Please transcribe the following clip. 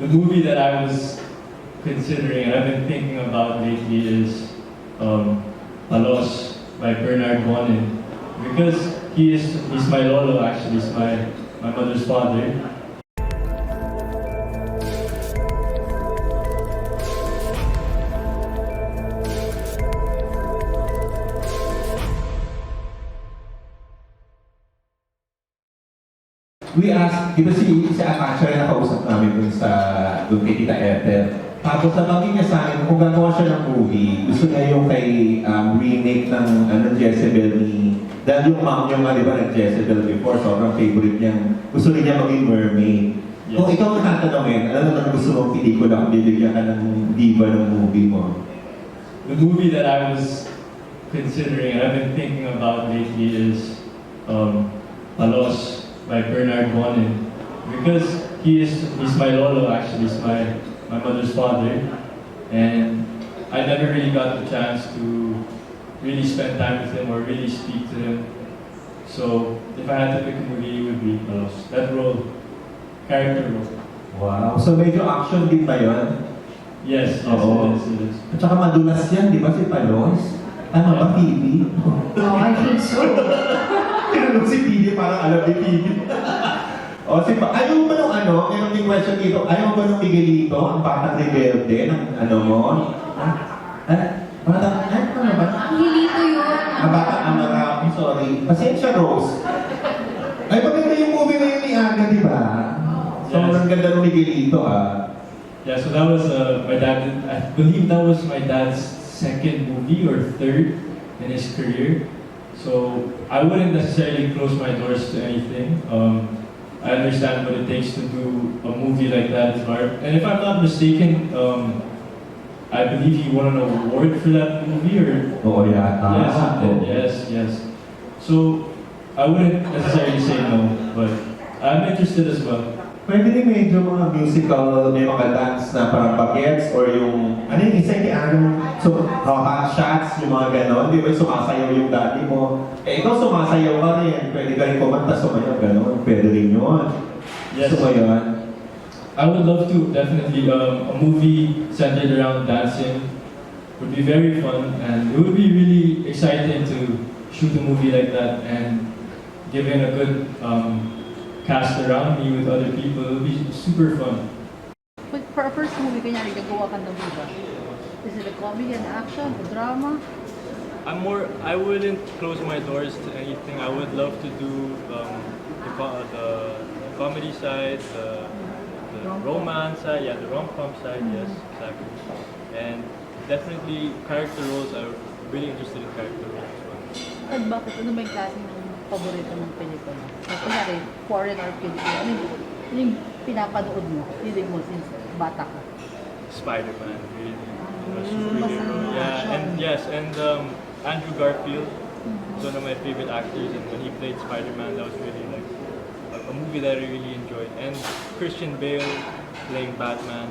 The movie that I was considering and I've been thinking about lately is um, Palos by Bernard Bonin because he is he's my lolo actually, he's my my mother's father. We asked, di ba si, si Akasha rin nakausap namin dun sa, dun kay Tita Ethel. Tapos nabanggit niya sa akin, kung gagawa siya ng movie, gusto niya yung kay um, remake ng ano, Jezebel ni, dahil yung mom niya nga, di ba, nag-Jezebel before, sobrang favorite niya. Gusto rin niya maging mermaid. Yes. Kung ikaw ang tatanungin, ano naman gusto mong pelikula kung bibigyan ka ng diva ng movie mo? The movie that I was considering I've been thinking about lately is um, Palos by Bernard Bonin because he is he's my lolo actually, he's my my mother's father, and I never really got the chance to really spend time with him or really speak to him. So if I had to pick a movie, it would be Palos. That role, character role. Wow. So medyo action din ba yun? Yes, yes, Oo. it is, it is. At saka madulas yan, di ba si Palos? Tama ba, Phoebe? Oh, I think so. Tinanong si Phoebe, parang alam ni Phoebe. o, si pa, ayaw mo ba nung ano, meron din question dito, ayaw mo ba nung Miguelito, ang batang rebelde, ng ano mo? Ah, ah, batang, ano ano ba? Hilito yun. Ang batang amara, I'm sorry. Pasensya, Rose. Ay, maganda yung movie ngayon ni Aga, di ba? Sobrang ganda nung Miguelito, ah. Yeah, so that was uh, my dad. I believe that was my dad's second movie or third in his career. So I wouldn't necessarily close my doors to anything. Um, I understand what it takes to do a movie like that. It's hard. And if I'm not mistaken, um, I believe he won an award for that movie, or Oo, yata. yes, he did. Yes, yes. So I wouldn't necessarily say no, but I'm interested as well. Pwede rin medyo mga musical, may mga dance na parang bagets or yung, ano yung isa yung ano, so, oh, shots, yung mga ganon, di ba yung sumasayaw yung daddy mo. Eh, ikaw sumasayaw ka rin, pwede ka rin kumanta, sumayaw, ganon, pwede rin yun. Yes. Yun? I would love to definitely um, a movie centered around dancing would be very fun and it would be really exciting to shoot a movie like that and given a good um, cast around me with other people it would be super fun. But for a first movie, kunyari, gagawa ka ng diba? Is it a comedy, an action, a drama? I'm more I wouldn't close my doors to anything I would love to do um, the, co- the comedy side the, the romance side yeah the rom-com side yes exactly and definitely character roles I'm really interested in character roles as well. At bakit? Ano ba yung klase ng paborito mong pelikula? So, kunyari, foreign or Filipino, ano yung, ano yung pinapanood mo, hilig mo since bata ka? Spider-Man, really. Mm, A superhero. mas- Yeah, and yes, and um, Andrew Garfield is one of my favorite actors, and when he played Spider-Man, that was really like a, a movie that I really enjoyed. And Christian Bale playing Batman,